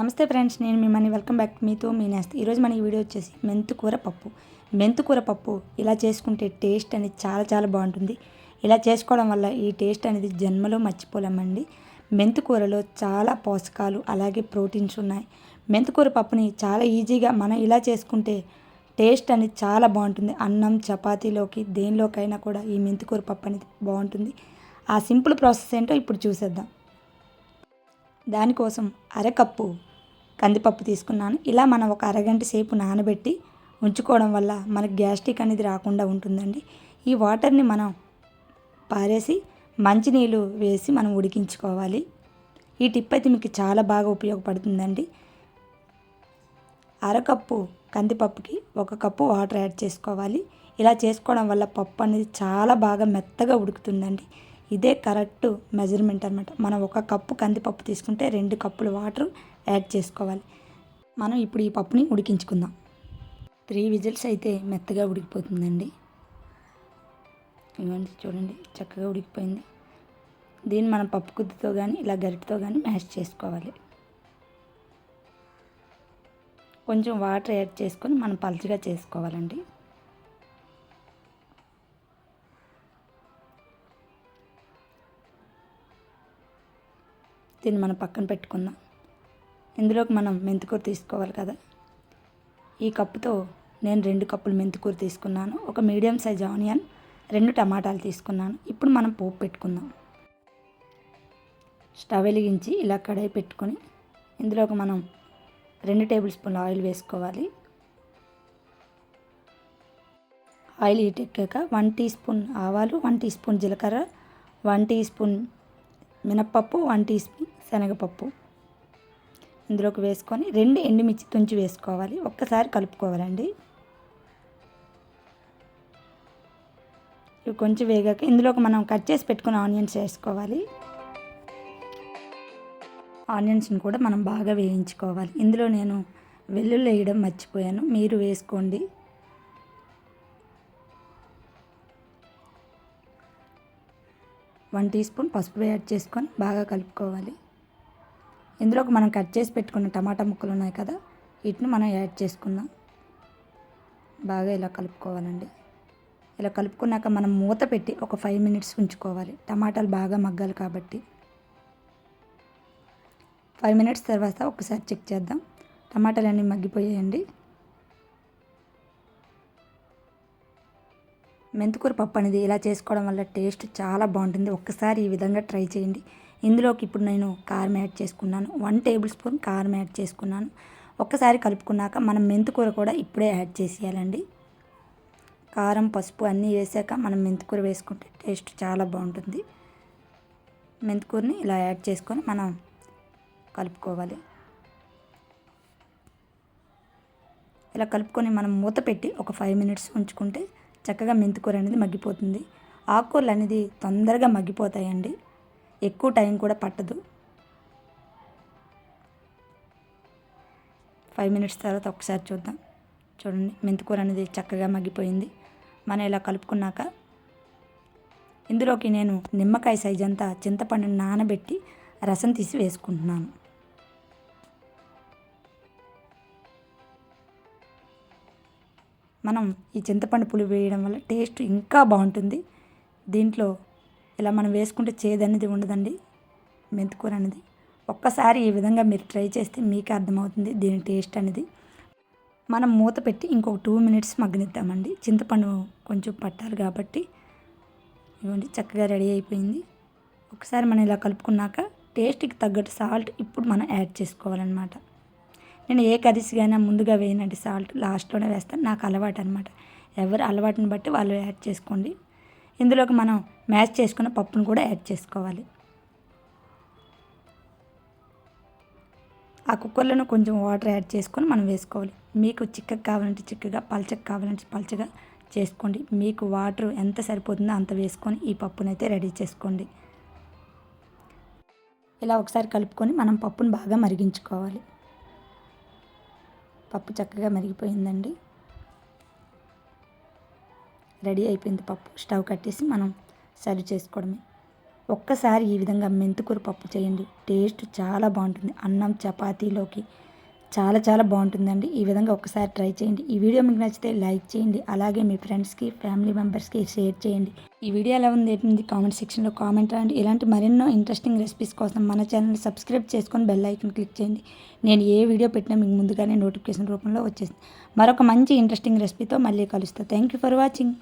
నమస్తే ఫ్రెండ్స్ నేను మిమ్మల్ని వెల్కమ్ బ్యాక్ మీతో మీ నేస్త. ఈరోజు మన ఈ వీడియో వచ్చేసి మెంతుకూర పప్పు. మెంతుకూర పప్పు ఇలా చేసుకుంటే టేస్ట్ అనేది చాలా చాలా బాగుంటుంది. ఇలా చేసుకోవడం వల్ల ఈ టేస్ట్ అనేది జన్మలో మర్చిపోలేమండి. మెంతుకూరలో చాలా పోషకాలు అలాగే ప్రోటీన్స్ ఉన్నాయి. మెంతుకూర పప్పుని చాలా ఈజీగా మనం ఇలా చేసుకుంటే టేస్ట్ అనేది చాలా బాగుంటుంది. అన్నం చపాతీలోకి దేనిలోకైనా కూడా ఈ మెంతుకూర పప్పు అనేది బాగుంటుంది. ఆ సింపుల్ ప్రాసెస్ ఏంటో ఇప్పుడు చూసేద్దాం. దానికోసం అరకప్పు కందిపప్పు తీసుకున్నాను. ఇలా మనం ఒక అరగంట సేపు నానబెట్టి ఉంచుకోవడం వల్ల మనకి గ్యాస్ట్రిక్ అనేది రాకుండా ఉంటుందండి. ఈ వాటర్ని మనం పారేసి మంచినీళ్ళు వేసి మనం ఉడికించుకోవాలి. ఈ టిప్ అయితే మీకు చాలా బాగా ఉపయోగపడుతుందండి. అరకప్పు కందిపప్పుకి ఒక కప్పు వాటర్ యాడ్ చేసుకోవాలి. ఇలా చేసుకోవడం వల్ల పప్పు అనేది చాలా బాగా మెత్తగా ఉడుకుతుందండి. ఇదే కరెక్ట్ మెజర్మెంట్ అనమాట మనం ఒక కప్పు కందిపప్పు తీసుకుంటే రెండు కప్పులు వాటర్ యాడ్ చేసుకోవాలి. మనం ఇప్పుడు ఈ పప్పుని ఉడికించుకుందాం. త్రీ విజిల్స్ అయితే మెత్తగా ఉడికిపోతుందండి. ఇవ్వండి చూడండి చక్కగా ఉడికిపోయింది. దీన్ని మనం పప్పు కుద్దుతో కానీ ఇలా గరిటతో కానీ మ్యాష్ చేసుకోవాలి. కొంచెం వాటర్ యాడ్ చేసుకొని మనం పలుచగా చేసుకోవాలండి. దీన్ని మనం పక్కన పెట్టుకుందాం. ఇందులోకి మనం మెంతికూర తీసుకోవాలి కదా. ఈ కప్పుతో నేను రెండు కప్పులు మెంతికూర తీసుకున్నాను. ఒక మీడియం సైజ్ ఆనియన్ రెండు టమాటాలు తీసుకున్నాను. ఇప్పుడు మనం పోపు పెట్టుకుందాం. స్టవ్ వెలిగించి ఇలా కడాయి పెట్టుకొని ఇందులోకి మనం రెండు టేబుల్ స్పూన్ల ఆయిల్ వేసుకోవాలి. ఆయిల్ హీట్ ఎక్కాక వన్ టీ స్పూన్ ఆవాలు వన్ టీ స్పూన్ జీలకర్ర వన్ టీ స్పూన్ మినప్పప్పు వన్ టీ స్పూన్ శనగపప్పు ఇందులోకి వేసుకొని రెండు ఎండుమిర్చి తుంచి వేసుకోవాలి. ఒక్కసారి కలుపుకోవాలండి. ఇవి కొంచెం వేగాక ఇందులోకి మనం కట్ చేసి పెట్టుకున్న ఆనియన్స్ వేసుకోవాలి. ఆనియన్స్ని కూడా మనం బాగా వేయించుకోవాలి. ఇందులో నేను వెల్లుల్లి వేయడం మర్చిపోయాను. మీరు వేసుకోండి. వన్ టీ స్పూన్ పసుపు యాడ్ చేసుకొని బాగా కలుపుకోవాలి. ఇందులోకి మనం కట్ చేసి పెట్టుకున్న టమాటా ముక్కలు ఉన్నాయి కదా వీటిని మనం యాడ్ చేసుకుందాం. బాగా ఇలా కలుపుకోవాలండి. ఇలా కలుపుకున్నాక మనం మూత పెట్టి ఒక ఫైవ్ మినిట్స్ ఉంచుకోవాలి. టమాటాలు బాగా మగ్గాలి కాబట్టి. ఫైవ్ మినిట్స్ తర్వాత ఒకసారి చెక్ చేద్దాం. టమాటాలు అన్నీ మగ్గిపోయాయండి. మెంతికూర పప్పు అనేది ఇలా చేసుకోవడం వల్ల టేస్ట్ చాలా బాగుంటుంది. ఒక్కసారి ఈ విధంగా ట్రై చేయండి. ఇందులోకి ఇప్పుడు నేను కారం యాడ్ చేసుకున్నాను. వన్ టేబుల్ స్పూన్ కారం యాడ్ చేసుకున్నాను. ఒక్కసారి కలుపుకున్నాక మనం మెంతికూర కూడా ఇప్పుడే యాడ్ చేసేయాలండి. కారం పసుపు అన్నీ వేసాక మనం మెంతికూర వేసుకుంటే టేస్ట్ చాలా బాగుంటుంది. మెంతికూరని ఇలా యాడ్ చేసుకొని మనం కలుపుకోవాలి. ఇలా కలుపుకొని మనం మూత పెట్టి ఒక ఫైవ్ మినిట్స్ ఉంచుకుంటే చక్కగా మెంతికూర అనేది మగ్గిపోతుంది. ఆకుకూరలు అనేది తొందరగా మగ్గిపోతాయండి. ఎక్కువ టైం కూడా పట్టదు. ఫైవ్ మినిట్స్ తర్వాత ఒకసారి చూద్దాం. చూడండి మెంతికూర అనేది చక్కగా మగ్గిపోయింది. మనం ఇలా కలుపుకున్నాక ఇందులోకి నేను నిమ్మకాయ సైజ్ అంతా చింతపండుని నానబెట్టి రసం తీసి వేసుకుంటున్నాను. మనం ఈ చింతపండు పులి వేయడం వల్ల టేస్ట్ ఇంకా బాగుంటుంది. దీంట్లో ఇలా మనం వేసుకుంటే చేదు అనేది ఉండదండి మెంతికూర అనేది. ఒక్కసారి ఈ విధంగా మీరు ట్రై చేస్తే మీకే అర్థమవుతుంది దీని టేస్ట్ అనేది. మనం మూత పెట్టి ఇంకొక టూ మినిట్స్ మగ్గనిద్దామండి. చింతపండు కొంచెం పట్టాలి కాబట్టి. ఇవ్వండి చక్కగా రెడీ అయిపోయింది. ఒకసారి మనం ఇలా కలుపుకున్నాక టేస్ట్కి తగ్గట్టు సాల్ట్ ఇప్పుడు మనం యాడ్ చేసుకోవాలన్నమాట. నేను ఏ కర్రీస్కైనా ముందుగా వేయనండి సాల్ట్ లాస్ట్లోనే వేస్తాను. నాకు అలవాటు అనమాట ఎవరు అలవాటుని బట్టి వాళ్ళు యాడ్ చేసుకోండి. ఇందులోకి మనం మ్యాష్ చేసుకున్న పప్పును కూడా యాడ్ చేసుకోవాలి. ఆ కుక్కర్లోనే కొంచెం వాటర్ యాడ్ చేసుకొని మనం వేసుకోవాలి. మీకు చిక్కగా కావాలంటే చిక్కగా పల్చగా కావాలంటే పల్చగా చేసుకోండి. మీకు వాటర్ ఎంత సరిపోతుందో అంత వేసుకొని ఈ పప్పునైతే రెడీ చేసుకోండి. ఇలా ఒకసారి కలుపుకొని మనం పప్పును బాగా మరిగించుకోవాలి. పప్పు చక్కగా మరిగిపోయిందండి. రెడీ అయిపోయింది పప్పు. స్టవ్ కట్టేసి మనం సర్వ్ చేసుకోవడమే. ఒక్కసారి ఈ విధంగా మెంతుకూర పప్పు చేయండి. టేస్ట్ చాలా బాగుంటుంది. అన్నం చపాతీలోకి చాలా చాలా బాగుంటుందండి. ఈ విధంగా ఒకసారి ట్రై చేయండి. ఈ వీడియో మీకు నచ్చితే లైక్ చేయండి. అలాగే మీ ఫ్రెండ్స్కి ఫ్యామిలీ మెంబర్స్కి షేర్ చేయండి. ఈ వీడియో ఎలా ఉంది ఏంటి? కామెంట్ సెక్షన్లో కామెంట్ రాండి ఇలాంటి మరెన్నో ఇంట్రెస్టింగ్ రెసిపీస్ కోసం మన ఛానల్ సబ్స్క్రైబ్ చేసుకొని బెల్ ఐకన్ క్లిక్ చేయండి. నేను ఏ వీడియో పెట్టినా మీకు ముందుగానే నోటిఫికేషన్ రూపంలో వచ్చేసింది మరొక మంచి ఇంట్రెస్టింగ్ రెసిపీతో మళ్ళీ కలుస్తాను థ్యాంక్ యూ ఫర్ వాచింగ్.